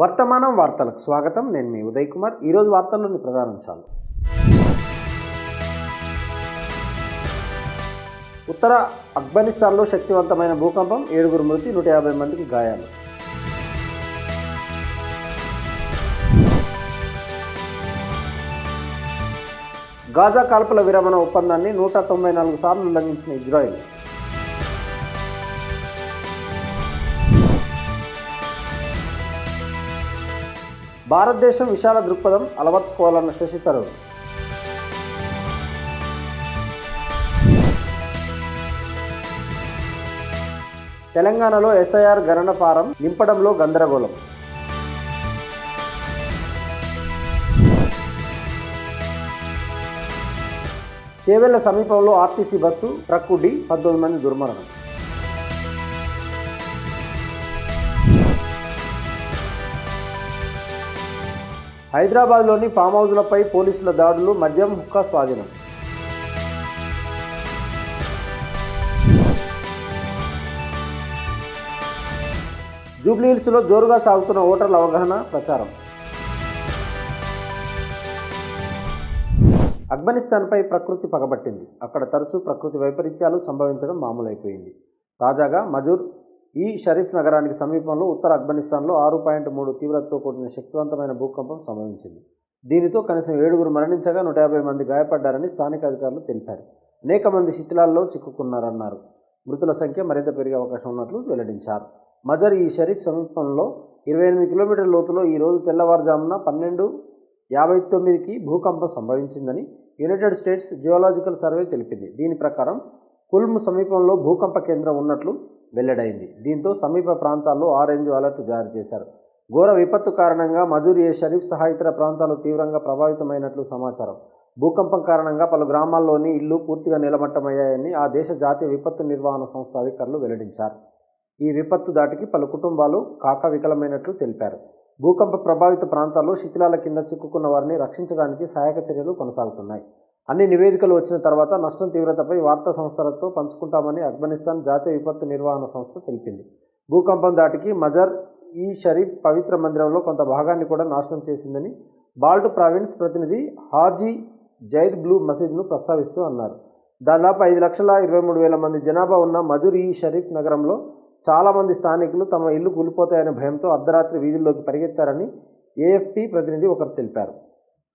వర్తమానం వార్తలకు స్వాగతం. నేను మీ ఉదయ్ కుమార్. ఈరోజు వార్తల్లోని ప్రధానాంశాలు ఉత్తర ఆఫ్ఘనిస్తాన్లో శక్తివంతమైన భూకంపం. ఏడుగురు మృతి నూట యాభై మందికి గాయాలు. గాజా కాల్పుల విరమణ ఒప్పందాన్ని నూట తొంభై నాలుగు సార్లు ఉల్లంఘించిన ఇజ్రాయెల్. భారతదేశం విశాల దృక్పథం అలవర్చుకోవాలన్న శశి తరూర్. తెలంగాణలో ఎస్ఐఆర్ గణన ఫారం నింపడంలో గందరగోళం. చేవెళ్ళ సమీపంలో ఆర్టీసీ బస్సు ట్రక్కు డి పద్దెనిమిది మంది దుర్మరణం. హైదరాబాద్లోని ఫామ్ హౌజ్లపై పోలీసుల దాడులు మద్యం హుక్కా స్వాధీనం. జూబ్లీహిల్స్లో జోరుగా సాగుతున్న ఓటర్ల అవగాహన ప్రచారం. ఆఫ్ఘనిస్తాన్పై ప్రకృతి పగబట్టింది. అక్కడ తరచూ ప్రకృతి వైపరీత్యాలు సంభవించడం మామూలైపోయింది. తాజాగా మజూర్ ఈ షరీఫ్ నగరానికి సమీపంలో ఉత్తర ఆఫ్ఘనిస్తాన్లో ఆరు పాయింట్ మూడు తీవ్రతతో కూడిన శక్తివంతమైన భూకంపం సంభవించింది. దీనితో కనీసం ఏడుగురు మరణించగా నూట యాభై మంది గాయపడ్డారని స్థానిక అధికారులు తెలిపారు. అనేక మంది శిథిలాల్లో చిక్కుకున్నారన్నారు. మృతుల సంఖ్య మరింత పెరిగే అవకాశం ఉన్నట్లు వెల్లడించారు. మజర్ ఈ షరీఫ్ సమీపంలో ఇరవై ఎనిమిది కిలోమీటర్ల లోతులో ఈరోజు తెల్లవారుజామున పన్నెండు యాభై తొమ్మిదికి భూకంపం సంభవించిందని యునైటెడ్ స్టేట్స్ జియోలాజికల్ సర్వే తెలిపింది. దీని ప్రకారం కుల్మ్ సమీపంలో భూకంప కేంద్రం ఉన్నట్లు వెల్లడైంది. దీంతో సమీప ప్రాంతాల్లో ఆరెంజ్ అలర్ట్ జారీ చేశారు. ఘోర విపత్తు కారణంగా మజూరియే ఏ షరీఫ్ సహా ఇతర ప్రాంతాలు తీవ్రంగా ప్రభావితమైనట్లు సమాచారం. భూకంపం కారణంగా పలు గ్రామాల్లోని ఇల్లు పూర్తిగా నిలమట్టమయ్యాయని ఆ దేశ జాతీయ విపత్తు నిర్వహణ సంస్థ అధికారులు వెల్లడించారు. ఈ విపత్తు దాటికి పలు కుటుంబాలు కాక వికలమైనట్లు తెలిపారు. భూకంప ప్రభావిత ప్రాంతాల్లో శిథిలాల కింద చిక్కుకున్న వారిని రక్షించడానికి సహాయక చర్యలు కొనసాగుతున్నాయి. అన్ని నివేదికలు వచ్చిన తర్వాత నష్టం తీవ్రతపై వార్తా సంస్థలతో పంచుకుంటామని ఆఫ్ఘనిస్తాన్ జాతీయ విపత్తు నిర్వహణ సంస్థ తెలిపింది. భూకంపం దాటికి మజర్ ఈ షరీఫ్ పవిత్ర మందిరంలో కొంత భాగాన్ని కూడా నాశనం చేసిందని బాల్ట్ ప్రావిన్స్ ప్రతినిధి హాజీ జైద్ బ్లూ మసీద్ను ప్రస్తావిస్తూ అన్నారు. దాదాపు ఐదు లక్షల ఇరవై మూడు వేల మంది జనాభా ఉన్న మజూర్ ఈ షరీఫ్ నగరంలో చాలామంది స్థానికులు తమ ఇల్లు కూలిపోతాయనే భయంతో అర్ధరాత్రి వీధుల్లోకి పరిగెత్తారని ఏఎఫ్పి ప్రతినిధి ఒకరు తెలిపారు.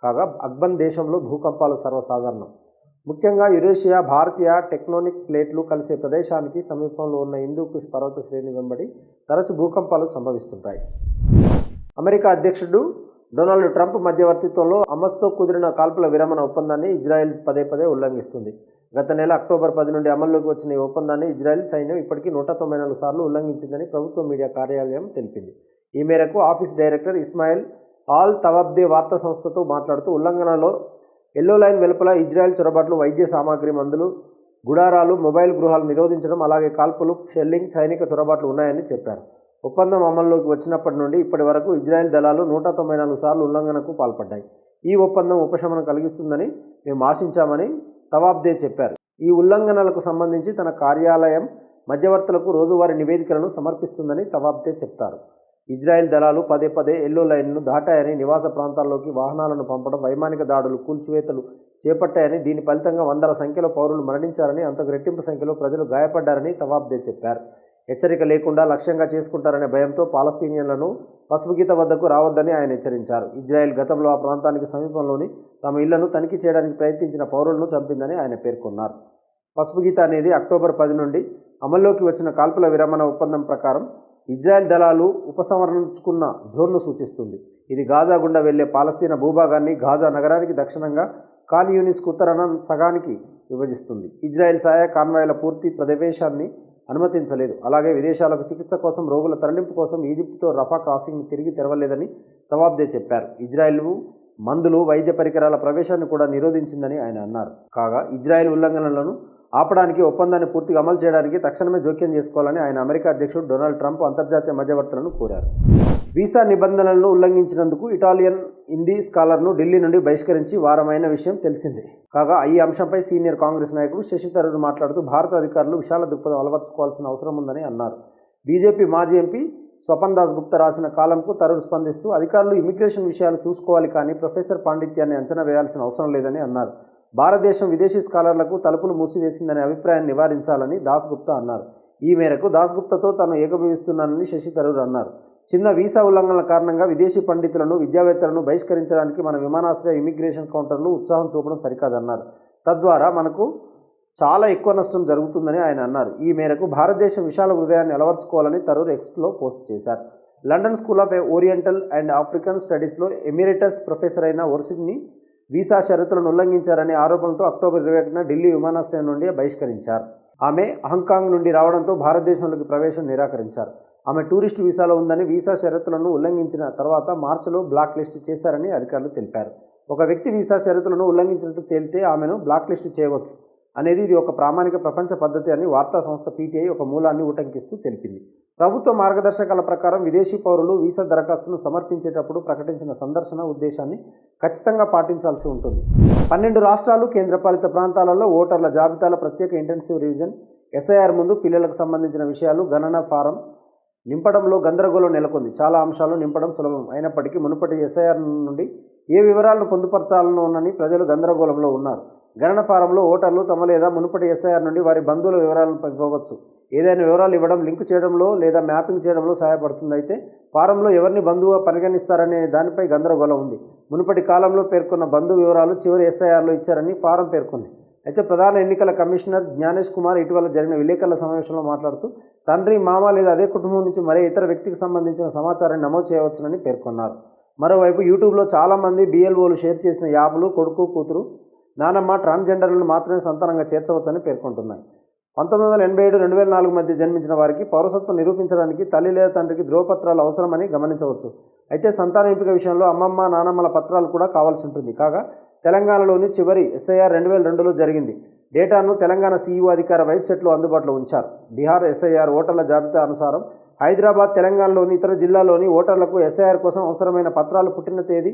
కాగా అక్బన్ దేశంలో భూకంపాలు సర్వసాధారణం. ముఖ్యంగా యురేషియా భారతీయ టెక్నోనిక్ ప్లేట్లు కలిసే ప్రదేశానికి సమీపంలో ఉన్న హిందూ కుష్ పర్వత శ్రేణి వెంబడి తరచు భూకంపాలు సంభవిస్తుంటాయి. అమెరికా అధ్యక్షుడు డొనాల్డ్ ట్రంప్ మధ్యవర్తిత్వంలో అమస్తో కుదిరిన కాల్పుల విరమణ ఒప్పందాన్ని ఇజ్రాయెల్ పదే పదే ఉల్లంఘిస్తుంది. గత నెల అక్టోబర్ పది నుండి అమల్లోకి వచ్చిన ఈ ఒప్పందాన్ని ఇజ్రాయెల్ సైన్యం ఇప్పటికీ నూట తొంభై నాలుగు సార్లు ఉల్లంఘించిందని ప్రభుత్వ మీడియా కార్యాలయం తెలిపింది. ఈ మేరకు office director Ismail al Thawabta వార్తా సంస్థతో మాట్లాడుతూ ఉల్లంఘనలో ఎల్లో లైన్ వెలుపల ఇజ్రాయెల్ చొరబాట్లు వైద్య సామాగ్రి మందులు గుడారాలు మొబైల్ గృహాలు నిరోధించడం అలాగే కాల్పులు షెల్లింగ్ సైనిక చొరబాట్లు ఉన్నాయని చెప్పారు. ఒప్పందం అమల్లోకి వచ్చినప్పటి నుండి ఇప్పటి వరకు ఇజ్రాయెల్ దళాలు నూట తొంభై నాలుగు సార్లు ఉల్లంఘనకు పాల్పడ్డాయి. ఈ ఒప్పందం ఉపశమనం కలిగిస్తుందని మేము ఆశించామని తవాబ్దే చెప్పారు. ఈ ఉల్లంఘనలకు సంబంధించి తన కార్యాలయం మధ్యవర్తులకు రోజువారీ నివేదికలను సమర్పిస్తుందని తవాబ్దే చెప్తారు. ఇజ్రాయెల్ దళాలు పదే పదే ఎల్లో లైన్ను దాటాయని నివాస ప్రాంతాల్లోకి వాహనాలను పంపడం వైమానిక దాడులు కూల్చివేతలు చేపట్టాయని దీని ఫలితంగా వందల సంఖ్యలో పౌరులు మరణించారని అంతకు రెట్టింపు సంఖ్యలో ప్రజలు గాయపడ్డారని తవాబ్దే చెప్పారు. హెచ్చరిక లేకుండా లక్ష్యంగా చేసుకుంటారనే భయంతో పాలస్తీనియన్లను పసుపుగీత వద్దకు రావద్దని ఆయన హెచ్చరించారు. ఇజ్రాయెల్ గతంలో ఆ ప్రాంతానికి సమీపంలోని తమ ఇళ్ళను తనిఖీ చేయడానికి ప్రయత్నించిన పౌరులను చంపిందని ఆయన పేర్కొన్నారు. పసుపుగీత అనేది అక్టోబర్ పది నుండి అమల్లోకి వచ్చిన కాల్పుల విరమణ ఒప్పందం ప్రకారం ఇజ్రాయెల్ దళాలు ఉపసంహరించుకున్న జోన్ను సూచిస్తుంది. ఇది గాజా గుండా వెళ్ళే పాలస్తీనా భూభాగాన్ని గాజా నగరానికి దక్షిణంగా ఖాన్ యూనిస్కు ఉత్తరాన సగానికి విభజిస్తుంది. ఇజ్రాయెల్ సహాయ కాన్వాయ్ల పూర్తి ప్రదేశాన్ని అనుమతించలేదు. అలాగే విదేశాలకు చికిత్స కోసం రోగుల తరలింపు కోసం ఈజిప్ట్తో రఫా క్రాసింగ్ను తిరిగి తెరవలేదని తవాబ్దే చెప్పారు. ఇజ్రాయెల్ మందులు వైద్య పరికరాల ప్రవేశాన్ని కూడా నిరోధించిందని ఆయన అన్నారు. కాగా ఇజ్రాయెల్ ఉల్లంఘనలను ఆపడానికి ఒప్పందాన్ని పూర్తిగా అమలు చేయడానికి తక్షణమే జోక్యం చేసుకోవాలని ఆయన అమెరికా అధ్యక్షుడు డొనాల్డ్ ట్రంప్ అంతర్జాతీయ మధ్యవర్తులను కోరారు. వీసా నిబంధనలను ఉల్లంఘించినందుకు ఇటాలియన్ హిందీ స్కాలర్ను ఢిల్లీ నుండి బహిష్కరించి వారమైన విషయం తెలిసింది. కాగా ఈ అంశంపై సీనియర్ కాంగ్రెస్ నాయకుడు శశి తరూర్ మాట్లాడుతూ భారత అధికారులు విశాల దృక్పథం అలవర్చుకోవాల్సిన అవసరం ఉందని అన్నారు. బీజేపీ మాజీ ఎంపీ స్వపన్ దాస్ గుప్తా రాసిన కాలంకు తరూర్ స్పందిస్తూ అధికారులు ఇమిగ్రేషన్ విషయాలు చూసుకోవాలి కానీ ప్రొఫెసర్ పాండిత్యాన్ని అంచనా వేయాల్సిన అవసరం లేదని అన్నారు. భారతదేశం విదేశీ స్కాలర్లకు తలుపులు మూసివేసిందనే అభిప్రాయాన్ని నివారించాలని దాస్గుప్తా అన్నారు. ఈ మేరకు దాస్గుప్తతో తను తాను శశి తరూర్ అన్నారు. చిన్న వీసా ఉల్లంఘనల కారణంగా విదేశీ పండితులను విద్యావేత్తలను బహిష్కరించడానికి మన విమానాశ్రయ ఇమిగ్రేషన్ కౌంటర్లు ఉత్సాహం చూపడం సరికాదన్నారు. తద్వారా మనకు చాలా ఎక్కువ నష్టం జరుగుతుందని ఆయన అన్నారు. ఈ మేరకు భారతదేశం విశాల హృదయాన్ని అలవర్చుకోవాలని తరూర్ ఎక్స్లో పోస్ట్ చేశారు. London school of Oriental and African స్టడీస్లో ఎమిరేటస్ ప్రొఫెసర్ అయిన ఒర్సిడ్ని వీసా షరతులను ఉల్లంఘించారనే ఆరోపణలతో అక్టోబర్ ఇరవై ఒకటిన ఢిల్లీ విమానాశ్రయం నుండి బహిష్కరించారు. ఆమె హాంకాంగ్ నుండి రావడంతో భారతదేశంలోకి ప్రవేశం నిరాకరించారు. ఆమె టూరిస్టు వీసాలో ఉందని వీసా షరతులను ఉల్లంఘించిన తర్వాత మార్చిలో బ్లాక్ లిస్ట్ చేశారని అధికారులు తెలిపారు. ఒక వ్యక్తి వీసా షరతులను ఉల్లంఘించినట్టు తేలితే ఆమెను బ్లాక్ లిస్ట్ చేయవచ్చు అనేది ఇది ఒక ప్రామాణిక ప్రపంచ పద్ధతి అని వార్తా సంస్థ పీటీఐ ఒక మూలాన్ని ఉటంకిస్తూ తెలిపింది. ప్రభుత్వ మార్గదర్శకాల ప్రకారం విదేశీ పౌరులు వీసా దరఖాస్తును సమర్పించేటప్పుడు ప్రకటించిన సందర్శన ఉద్దేశాన్ని ఖచ్చితంగా పాటించాల్సి ఉంటుంది. పన్నెండు రాష్ట్రాలు కేంద్రపాలిత ప్రాంతాలలో ఓటర్ల జాబితాల ప్రత్యేక ఇంటెన్సివ్ రివిజన్ ఎస్ఐఆర్ ముందు పిల్లలకు సంబంధించిన విషయాలు గణన ఫారం నింపడంలో గందరగోళం నెలకొంది. చాలా అంశాలు నింపడం సులభం. అయినప్పటికీ మునుపటి ఎస్ఐఆర్ నుండి ఏ వివరాలను పొందుపరచాలనోనని ప్రజలు గందరగోళంలో ఉన్నారు. గణన ఫారంలో ఓటర్లు తమ లేదా మునుపటి ఎస్ఐఆర్ నుండి వారి బంధువుల వివరాలను పంపవచ్చు ఏదైనా వివరాలు ఇవ్వడం లింక్ చేయడంలో లేదా మ్యాపింగ్ చేయడంలో సహాయపడుతుంది. అయితే ఫారంలో ఎవరిని బంధువుగా పరిగణిస్తారనే దానిపై గందరగోళం ఉంది. మునుపటి కాలంలో పేర్కొన్న బంధు వివరాలు చివరి ఎస్ఐఆర్లో ఇచ్చారని ఫారం పేర్కొంది. అయితే ప్రధాన ఎన్నికల కమిషనర్ జ్ఞానేష్ కుమార్ ఇటీవల జరిగిన విలేకరుల సమావేశంలో మాట్లాడుతూ తండ్రి మామ లేదా అదే కుటుంబం నుంచి మరే ఇతర వ్యక్తికి సంబంధించిన సమాచారాన్ని నమోదు చేయవచ్చునని పేర్కొన్నారు. మరోవైపు యూట్యూబ్లో చాలామంది బిఎల్ఓలు షేర్ చేసిన యాప్లు కొడుకు కూతురు నానమ్మ ట్రాన్స్జెండర్లను మాత్రమే సంతానంగా చేర్చవచ్చని పేర్కొంటున్నాయి. పంతొమ్మిది వందల ఎనభై ఏడు రెండు వేల నాలుగు మధ్య జన్మించిన వారికి పౌరసత్వం నిరూపించడానికి తల్లి లేదా తండ్రికి ధ్రువపత్రాలు అవసరమని గమనించవచ్చు. అయితే సంతాన ఎంపిక విషయంలో అమ్మమ్మ నానమ్మల పత్రాలు కూడా కావాల్సి ఉంటుంది. కాగా తెలంగాణలోని చివరి ఎస్ఐఆర్ రెండు వేల రెండులో జరిగింది. డేటాను తెలంగాణ సీఈఓ అధికార వెబ్సైట్లో అందుబాటులో ఉంచారు. బీహార్ ఎస్ఐఆర్ ఓటర్ల జాబితా అనుసారం హైదరాబాద్ తెలంగాణలోని ఇతర జిల్లాలోని ఓటర్లకు ఎస్ఐఆర్ కోసం అవసరమైన పత్రాలు పుట్టిన తేదీ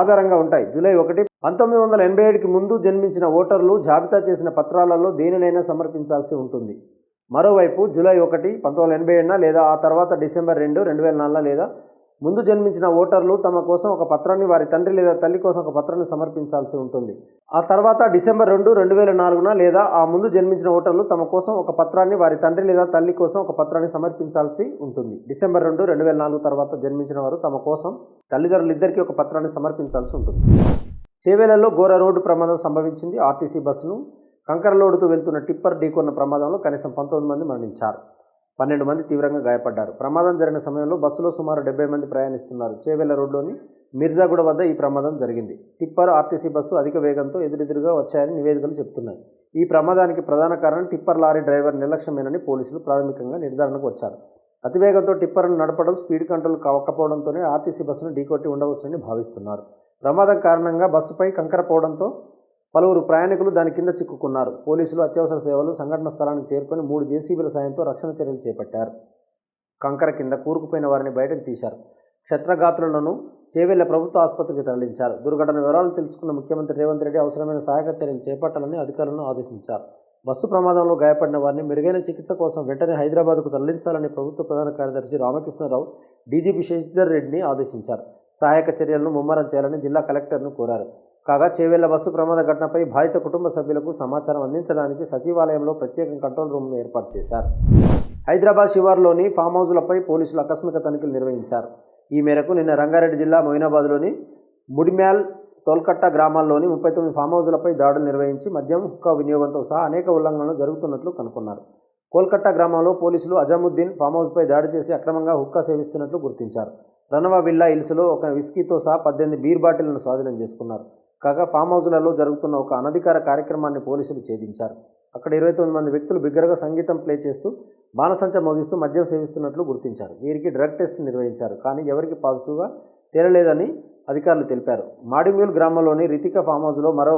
ఆధారంగా ఉంటాయి. జూలై ఒకటి పంతొమ్మిది వందల ఎనభై ఏడుకి ముందు జన్మించిన ఓటర్లు జాబితా చేసిన పత్రాలలో దేనినైనా సమర్పించాల్సి ఉంటుంది. మరోవైపు జూలై ఒకటి పంతొమ్మిది వందల ఎనభై ఏడున లేదా ఆ తర్వాత డిసెంబర్ రెండు రెండు వేల నాలుగున లేదా ముందు జన్మించిన ఓటర్లు తమ కోసం ఒక పత్రాన్ని వారి తండ్రి లేదా తల్లి కోసం ఒక పత్రాన్ని సమర్పించాల్సి ఉంటుంది. ఆ తర్వాత డిసెంబర్ రెండు రెండు వేల నాలుగున లేదా ఆ ముందు జన్మించిన ఓటర్లు తమ కోసం ఒక పత్రాన్ని వారి తండ్రి లేదా తల్లి కోసం ఒక పత్రాన్ని సమర్పించాల్సి ఉంటుంది. డిసెంబర్ రెండు రెండు వేల నాలుగు తర్వాత జన్మించిన వారు తమ కోసం తల్లిదండ్రులిద్దరికీ ఒక పత్రాన్ని సమర్పించాల్సి ఉంటుంది. చేవేలలో ఘోర రోడ్డు ప్రమాదం సంభవించింది. ఆర్టీసీ బస్సును కంకర లోడుతూ వెళ్తున్న టిప్పర్ ఢీకొన్న ప్రమాదంలో కనీసం పంతొమ్మిది మంది మరణించారు. పన్నెండు మంది తీవ్రంగా గాయపడ్డారు. ప్రమాదం జరిగిన సమయంలో బస్సులో సుమారు డెబ్బై మంది ప్రయాణిస్తున్నారు. చేవెళ్ళ రోడ్లోని మిర్జాగూడ వద్ద ఈ ప్రమాదం జరిగింది. టిప్పర్ ఆర్టీసీ బస్సు అధిక వేగంతో ఎదురెదురుగా వచ్చాయని నివేదికలు చెబుతున్నాయి ఈ ప్రమాదానికి ప్రధాన కారణం టిప్పర్ లారీ డ్రైవర్ నిర్లక్ష్యమేనని పోలీసులు ప్రాథమికంగా నిర్ధారణకు వచ్చారు. అతివేగంతో టిప్పర్ను నడపడం స్పీడ్ కంట్రోల్ కావకపోవడంతోనే ఆర్టీసీ బస్సును ఢీకొట్టి ఉండవచ్చని భావిస్తున్నారు. ప్రమాదం కారణంగా బస్సుపై కంకర పోవడంతో పలువురు ప్రయాణికులు దాని కింద చిక్కుకున్నారు. పోలీసులు అత్యవసర సేవలు సంఘటన స్థలానికి చేరుకొని మూడు జేసీబీల సాయంతో రక్షణ చర్యలు చేపట్టారు. కంకర కింద కూరుకుపోయిన వారిని బయటకు తీశారు. క్షత్రఘాతులను చేవెళ్ళ ప్రభుత్వ ఆసుపత్రికి తరలించారు. దుర్ఘటన వివరాలు తెలుసుకున్న ముఖ్యమంత్రి రేవంత్ రెడ్డి అవసరమైన సహాయక చర్యలు చేపట్టాలని అధికారులను ఆదేశించారు. బస్సు ప్రమాదంలో గాయపడిన వారిని మెరుగైన చికిత్స కోసం వెంటనే హైదరాబాద్కు తరలించాలని ప్రభుత్వ ప్రధాన కార్యదర్శి రామకృష్ణరావు డీజీపీ శశిధర్ రెడ్డిని ఆదేశించారు. సహాయక చర్యలను ముమ్మరం చేయాలని జిల్లా కలెక్టర్ను కోరారు. కాగా చేవేళ్ళ బస్సు ప్రమాద ఘటనపై బాధిత కుటుంబ సభ్యులకు సమాచారం అందించడానికి సచివాలయంలో ప్రత్యేక కంట్రోల్ రూమ్ను ఏర్పాటు చేశారు. హైదరాబాద్ శివార్లోని ఫామ్ హౌజులపై పోలీసులు ఆకస్మిక తనిఖీలు నిర్వహించారు. ఈ మేరకు నిన్న రంగారెడ్డి జిల్లా మొయినాబాద్లోని ముడిమ్యాల్ తోల్కట్ట గ్రామాల్లోని ముప్పై తొమ్మిది ఫామ్ హౌజులపై దాడులు నిర్వహించి మద్యం హుక్కా వినియోగంతో సహా అనేక ఉల్లంఘనలు జరుగుతున్నట్లు కనుగొన్నారు కోల్కట్టా గ్రామంలో పోలీసులు అజాముద్దీన్ ఫామ్ హౌస్పై దాడి చేసి అక్రమంగా హుక్కా సేవిస్తున్నట్లు గుర్తించారు. రణవ విల్లా హిల్స్లో ఒక విస్కీతో సహా పద్దెనిమిది బీర్ బాటిళ్ళను స్వాధీనం చేసుకున్నారు. కాగా ఫామ్ హౌజ్లలో జరుగుతున్న ఒక అనధికార కార్యక్రమాన్ని పోలీసులు ఛేదించారు. అక్కడ ఇరవై తొమ్మిది మంది వ్యక్తులు బిగ్గరగా సంగీతం ప్లే చేస్తూ బాణసంచ మోగిస్తూ మద్యం సేవిస్తున్నట్లు గుర్తించారు. వీరికి డ్రగ్ టెస్ట్ నిర్వహించారు. కానీ ఎవరికి పాజిటివ్గా తేలలేదని అధికారులు తెలిపారు. మాడిమ్యూల్ గ్రామంలోని రితిక ఫామ్ హౌస్లో మరో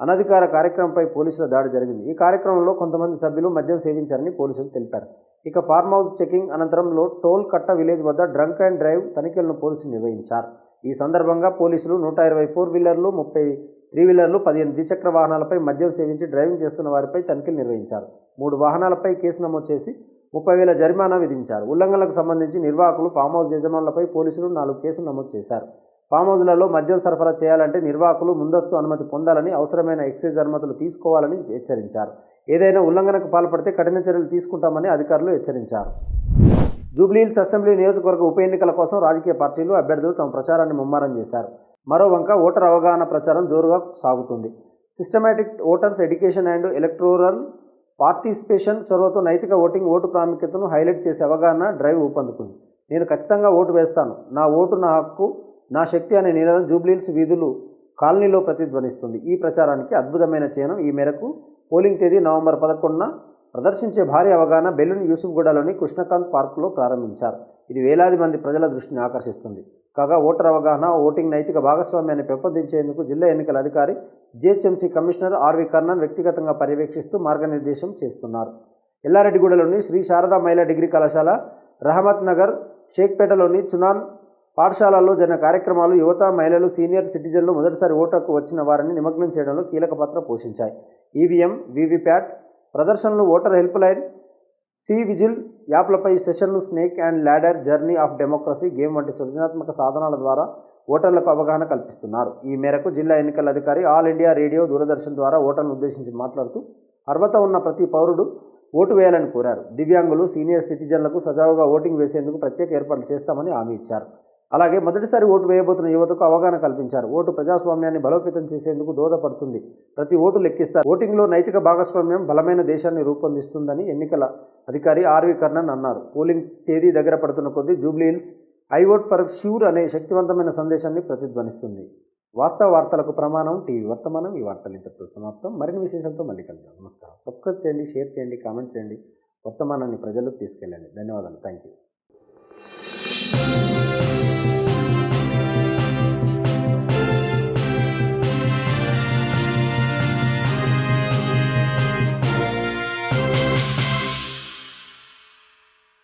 అనధికార కార్యక్రమంపై పోలీసుల దాడి జరిగింది. ఈ కార్యక్రమంలో కొంతమంది సభ్యులు మద్యం సేవించారని పోలీసులు తెలిపారు. ఇక ఫార్మ్ హౌస్ చెకింగ్ అనంతరంలో టోల్ కట్ట విలేజ్ వద్ద డ్రంక్ అండ్ డ్రైవ్ తనిఖీలను పోలీసులు నిర్వహించారు. ఈ సందర్భంగా పోలీసులు నూట ఇరవై ఫోర్ వీలర్లు ముప్పై త్రీ వీలర్లు పదిహేను ద్విచక్ర వాహనాలపై మద్యం సేవించి డ్రైవింగ్ చేస్తున్న వారిపై తనిఖీలు నిర్వహించారు. మూడు వాహనాలపై కేసు నమోదు చేసి ముప్పై వేల జరిమానా విధించారు. ఉల్లంఘనలకు సంబంధించి నిర్వాహకులు ఫామ్ హౌస్ యజమానులపై పోలీసులు నాలుగు కేసులు నమోదు చేశారు. ఫామ్ హౌస్లలో మద్యం సరఫరా చేయాలంటే నిర్వాహకులు ముందస్తు అనుమతి పొందాలని అవసరమైన ఎక్సైజ్ అనుమతులు తీసుకోవాలని హెచ్చరించారు. ఏదైనా ఉల్లంఘనకు పాల్పడితే కఠిన చర్యలు తీసుకుంటామని అధికారులు హెచ్చరించారు. జూబ్లీహిల్స్ అసెంబ్లీ నియోజకవర్గ ఉప ఎన్నికల కోసం రాజకీయ పార్టీలు అభ్యర్థులు తమ ప్రచారాన్ని ముమ్మరం చేశారు. మరో వంక ఓటర్ అవగాహన ప్రచారం జోరుగా సాగుతుంది. Systematic voters education and electoral participation చొరవతో నైతిక ఓటింగ్ ఓటు ప్రాముఖ్యతను హైలైట్ చేసే అవగాహన డ్రైవ్ ఊపందుకుంది. నేను ఖచ్చితంగా ఓటు వేస్తాను. నా ఓటు నా హక్కు నా శక్తి అనే నినాదం జూబ్లీహిల్స్ వీధులు కాలనీలో ప్రతిధ్వనిస్తుంది. ఈ ప్రచారానికి అద్భుతమైన చయనం ఈ మేరకు పోలింగ్ తేదీ నవంబర్ పదకొండున ప్రదర్శించే భారీ అవగాహన బెలూన్ యూసుఫ్గూడలోని కృష్ణకాంత్ పార్కులో ప్రారంభించారు. ఇది వేలాది మంది ప్రజల దృష్టిని ఆకర్షిస్తుంది. కాగా ఓటర్ అవగాహన ఓటింగ్ నైతిక భాగస్వామ్యాన్ని పెంపొందించేందుకు జిల్లా ఎన్నికల అధికారి జిహెచ్ఎంసీ కమిషనర్ ఆర్వి కర్ణన్ వ్యక్తిగతంగా పర్యవేక్షిస్తూ మార్గనిర్దేశం చేస్తున్నారు. ఎల్లారెడ్డిగూడలోని శ్రీ శారదా మహిళా డిగ్రీ కళాశాల రహమత్ నగర్ షేక్పేటలోని చునాన్ పాఠశాలల్లో జరిగిన కార్యక్రమాలు యువత మహిళలు సీనియర్ సిటిజన్లు మొదటిసారి ఓటర్కు వచ్చిన వారిని నిమగ్నం చేయడంలో కీలక పాత్ర పోషించాయి. ఈవీఎం వీవీప్యాట్ ప్రదర్శనలు voter help line C vigil యాప్లపై సెషన్లు snake and ladder journey of democracy game వంటి సృజనాత్మక సాధనాల ద్వారా ఓటర్లకు అవగాహన కల్పిస్తున్నారు. ఈ మేరకు జిల్లా ఎన్నికల అధికారి ఆల్ ఇండియా రేడియో దూరదర్శన్ ద్వారా ఓటర్లను ఉద్దేశించి మాట్లాడుతూ అర్హత ఉన్న ప్రతి పౌరుడు ఓటు వేయాలని కోరారు. దివ్యాంగులు సీనియర్ సిటిజన్లకు సజావుగా ఓటింగ్ వేసేందుకు ప్రత్యేక ఏర్పాట్లు చేస్తామని హామీ ఇచ్చారు. అలాగే మొదటిసారి ఓటు వేయబోతున్న యువతకు అవగాహన కల్పించారు. ఓటు ప్రజాస్వామ్యాన్ని బలోపేతం చేసేందుకు దోహదపడుతుంది. ప్రతి ఓటు లెక్కిస్తారు. ఓటింగ్లో నైతిక భాగస్వామ్యం బలమైన దేశాన్ని రూపొందిస్తుందని ఎన్నికల అధికారి ఆర్వి కర్ణన్ అన్నారు. పోలింగ్ తేదీ దగ్గర పడుతున్న కొద్దీ Jubilee Hills I vote for sure అనే శక్తివంతమైన సందేశాన్ని ప్రతిధ్వనిస్తుంది. వాస్తవ వార్తలకు ప్రమాణం టీవీ వర్తమానం ఈ వార్తలు ఇంతటితో సమాప్తం. మరిన్ని విశేషాలతో మళ్ళీ కలుద్దాం. నమస్కారం. సబ్స్క్రైబ్ చేయండి షేర్ చేయండి కామెంట్ చేయండి. వర్తమానాన్ని ప్రజలకు తీసుకెళ్ళండి. ధన్యవాదాలు. Thank you